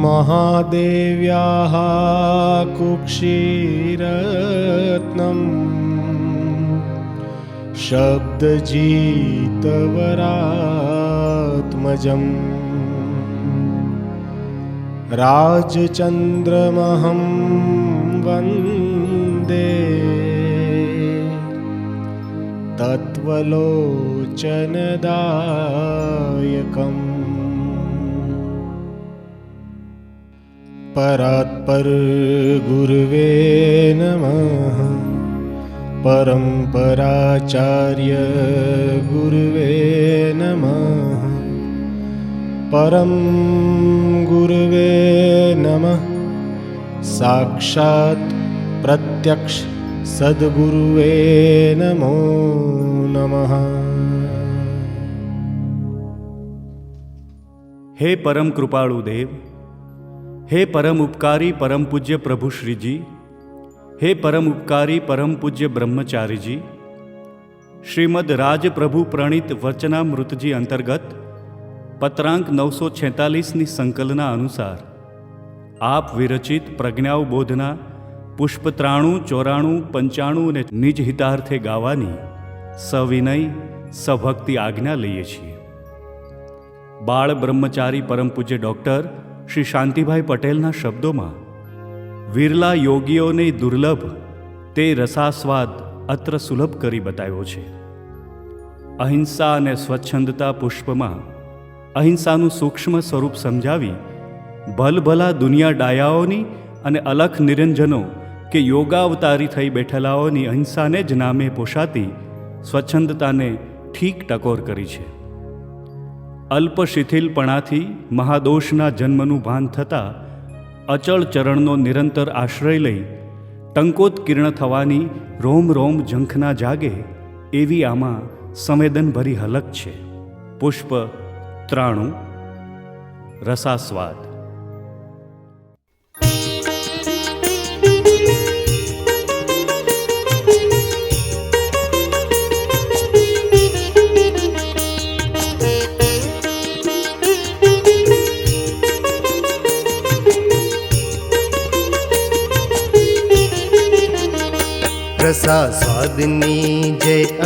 महादेव्याः कुक्षीरत्नम्। शब्दजीतवरात्मजम्। राजचन्द्रमहं वन्दे। तत्त्वलोचनदायकम् परात्पर् गुर्वे नमः। परं पराचार्य नमः। परं गुर्वे नमः। साक्षात् प्रत्यक्ष सद्गुरुवे नमो नमः। हे परम परं कृपालुदेव હે પરમ ઉપકારી પરમ પૂજ્ય પ્રભુ શ્રીજી. હે પરમ ઉપકારી પરમ પૂજ્ય બ્રહ્મચારીજી. શ્રીમદ રાજપ્રભુ પ્રણીત વચનામૃતજી અંતર્ગત પત્રાંક નવસો છેતાલીસની સંકલના અનુસાર આપ વિરચિત પ્રજ્ઞાવબોધના પુષ્પ ત્રાણું, ચોરાણું, પંચાણું અને નિજ હિતાર્થે ગાવાની સવિનય સભક્તિ આજ્ઞા લઈએ છીએ. બાળ બ્રહ્મચારી પરમ પૂજ્ય ડૉક્ટર શ્રી શાંતિભાઈ પટેલના શબ્દોમાં, વિરલા યોગીઓને દુર્લભ તે રસાસ્વાદ અત્ર સુલભ કરી બતાવ્યો છે. અહિંસા અને સ્વચ્છંદતા પુષ્પમાં અહિંસાનું સૂક્ષ્મ સ્વરૂપ સમજાવી ભલભલા દુનિયા ડાયાઓની અને અલખ નિરંજનો કે યોગાવતારી થઈ બેઠેલાઓની અહિંસાને જ નામે પોષાતી સ્વચ્છંદતાને ઠીક ટકોર કરી છે. અલ્પ શિથિલપણાથી મહાદોષના જન્મનું ભાન થતાં અચળ ચરણનો નિરંતર આશ્રય લઈ ટંકોત્કીર્ણ થવાની રોમ રોમ ઝંખના જાગે એવી આમાં સંવેદનભરી હલક છે. પુષ્પ ત્રાણું. રસાસ્વાદ.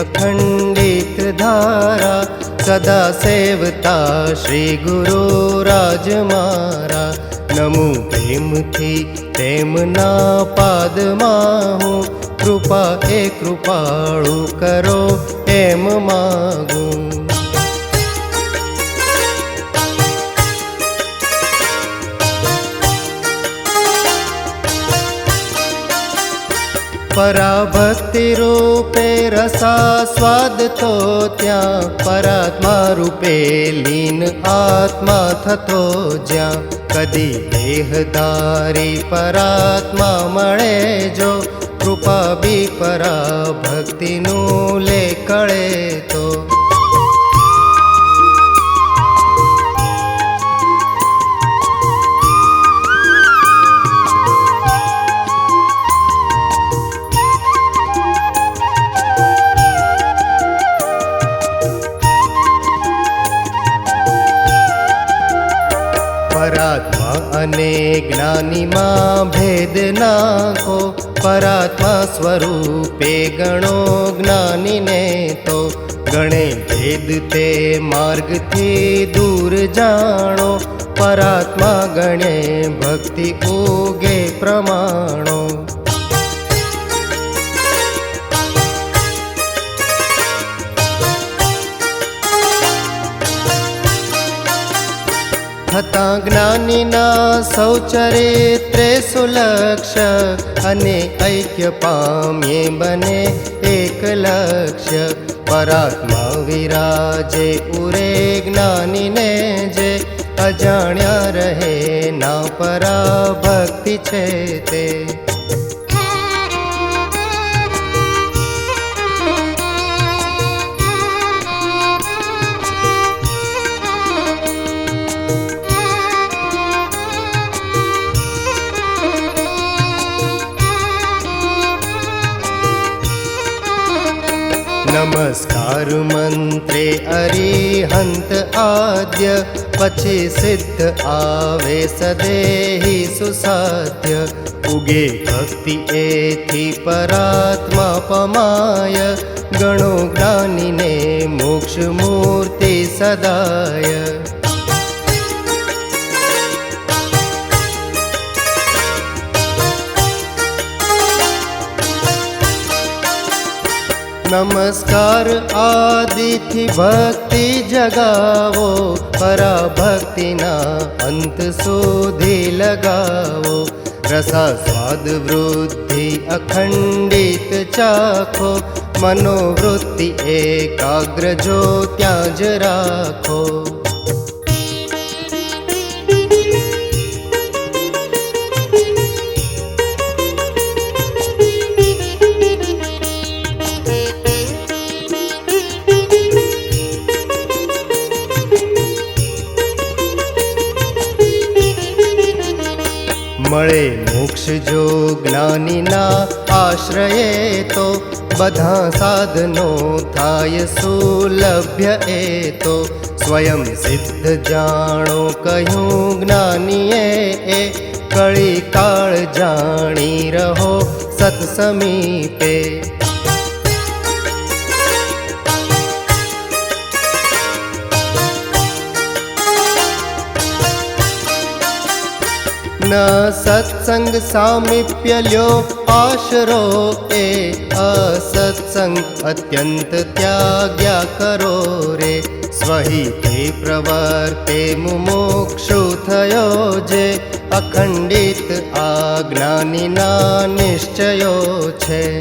अखण्डित धारा सदा सेवता श्री गुरु राजमारा। नमो गुरुराजमारा नम प्रेमीना पाद मागु कृपा ए कृपाळु करो एम मागू। પરાભક્તિ રૂપે રસા સ્વાદ તો ત્યાં પરાત્મા રૂપે લીન આત્મા થતો જ્યાં કદી દેહધારી પરાત્મા મળે જો કૃપા બી પરાભક્તિનું લે કળે તો. જ્ઞાનીમાં ભેદ નાખો પરાત્મા સ્વરૂપે ગણો જ્ઞાનીને તો ગણે ભેદ તે માર્ગથી દૂર જાણો પરાત્મા ગણે ભક્તિ ઉગે પ્રમાણો થતા જ્ઞાનીના સૌ ચરિત્રે સુલક્ષ અને ઐક્ય પામે બને એક લક્ષ્ય. પરાત્મા વિરાજે ઉરે જ્ઞાનીને જે અજાણ્યા રહે, ના પરા ભક્તિ છે તે. नमस्कार मन्त्रे अरिहन्त आद्य पक्षि सिद्ध आवे सदेहि सुसाद्य उगे भक्ति एति परात्मा पमाय। गणो ज्ञानिने मोक्षमूर्ति सदाय। નમસ્કાર આદિથી ભક્તિ જગાવો પરાભક્તિના અંત સુધી લગાવો રસા સ્વાદ વૃદ્ધિ અખંડિત ચાખો મનોવૃત્તિ એકાગ્ર જો ત્યાં જ રાખો મળે મોક્ષ જો જ્ઞાનીના આશ્રયે તો બધા સાધનો થાય સુલભ્ય એ તો. સ્વયં સિદ્ધ જાણો કહ્યું જ્ઞાનીએ એ, કળી કાળ જાણી રહો સત सत्सङ्ग सामीप्यल्यो आशरो ए असत्सङ्ग अत्यन्त अत्यन्तत्याग्य करो रे। स्वहिते प्रवर्ते मुमोक्षुथयो जे। अखण्डित आज्ञानिना निश्चयो छे।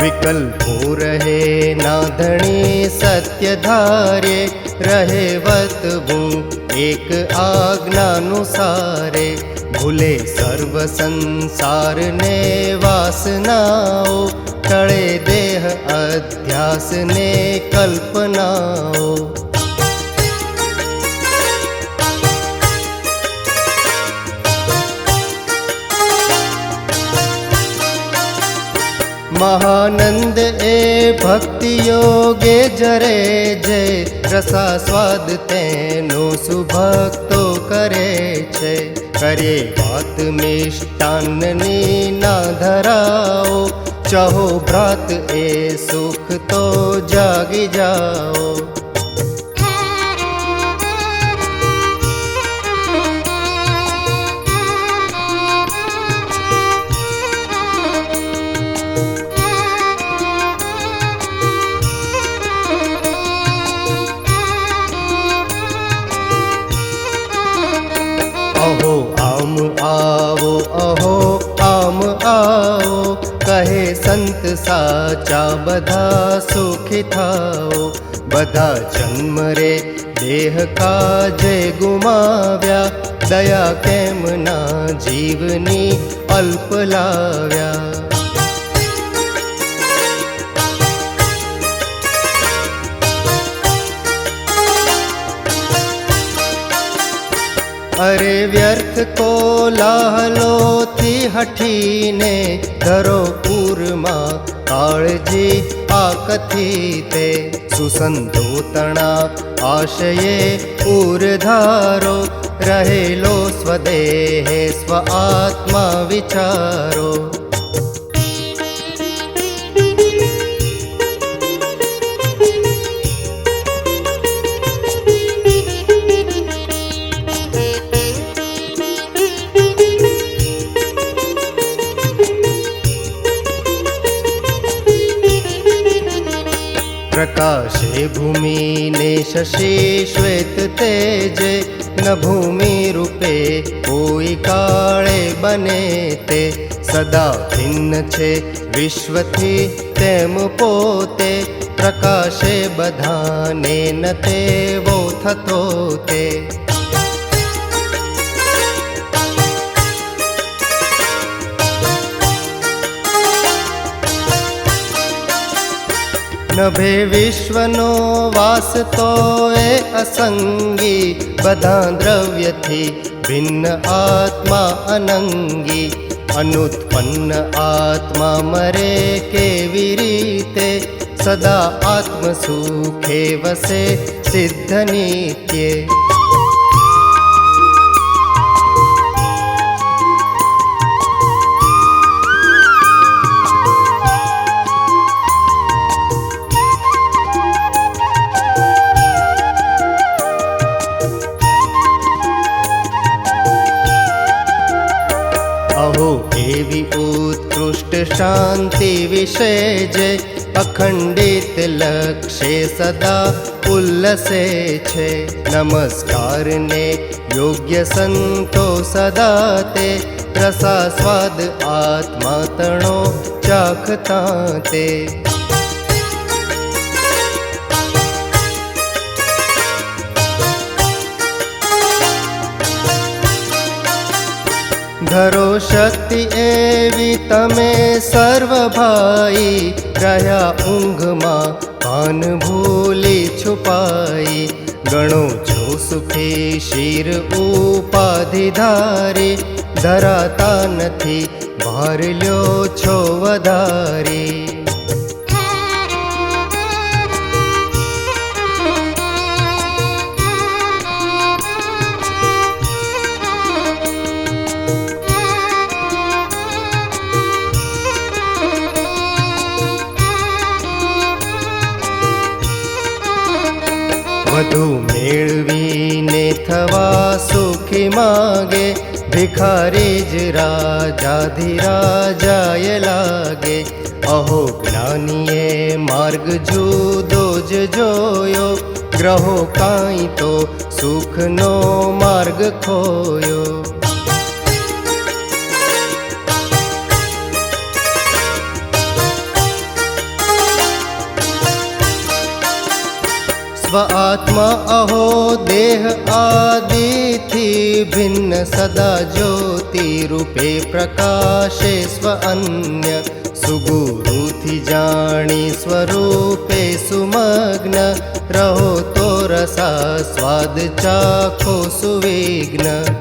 विकल्पो रहे नाधणि सत्यधारे रे वु एक आज्ञानसारे। भुले संसार ने वासनाओ करे देह अध्यास ने कल्पनाओ। महानन्द ए भक्ति योगे जरे जै रसा स्वाद तेनो सुभक्तो करे छे। करे वात मिष्टान्ननी ना धराओ चहो भ्रात ए सुख तो जाग जाओ। आओ आम आओ, अहो आम आओ। कहे संत साचा, बधा सुखी थाओ। बधा जन्म रे, देह काजे गुमाव्या। दया केमना जीवनी अल्प लाव्या। અલ્પ કો વ્યર્થ કોલાહલોથી હઠીને ધરો પૂરમાં કાળજી આ કથી તે સુસંતો તણા આશયે પૂરધારો રહેલો સ્વદેહે સ્વ આત્મા વિચારો. પ્રકાશે ભૂમિને શશી શ્વેત તેજે ન ભૂમિ રૂપે કોઈ કાળે બને તે સદા ભિન્ન છે વિશ્વથી તેમ પોતે પ્રકાશે બધાને ન તેવો થતો તે નભે વિશ્વનો વાસ તો એ અસંગી બધા દ્રવ્યથી ભિન્ન આત્મા અનંગી અનુત્પન્ન આત્મા મરે કેવી રીતે સદા આત્મ સુખે વસે સિદ્ધ નિત્યે देवी उत्कृष्ट शान्ति जय अखण्डित लक्षे सदा उल्लसे छे। ले योग्य सन्तो सदा ते। तसा स्वाद आत्मा तणो चाखता ते। ધરો શક્તિ એવી તમે સર્વ ભાઈ રહ્યા ઊંઘમાં પાન ભૂલી છુપાઈ. ગણો છો સુખી શિર ઉપાધિધારી ધરાતા નથી, ભાર લ્યો છો વધારી. ભિખારી જ રાજાધિરાજાય લાગે. અહો જ્ઞાનીએ માર્ગ જુદો જ જોયો. ગ્રહો કાંઈ તો સુખનો માર્ગ ખોયો. स्व आत्मा अहो देह आदिथिभिन्न सदा ज्योतिरूपे प्रकाशे स्व अन्य। सुगुरूथिजाणि स्वरूपे सुमग्न। रहो तो रसा स्वाद चाखो सुविघ्न।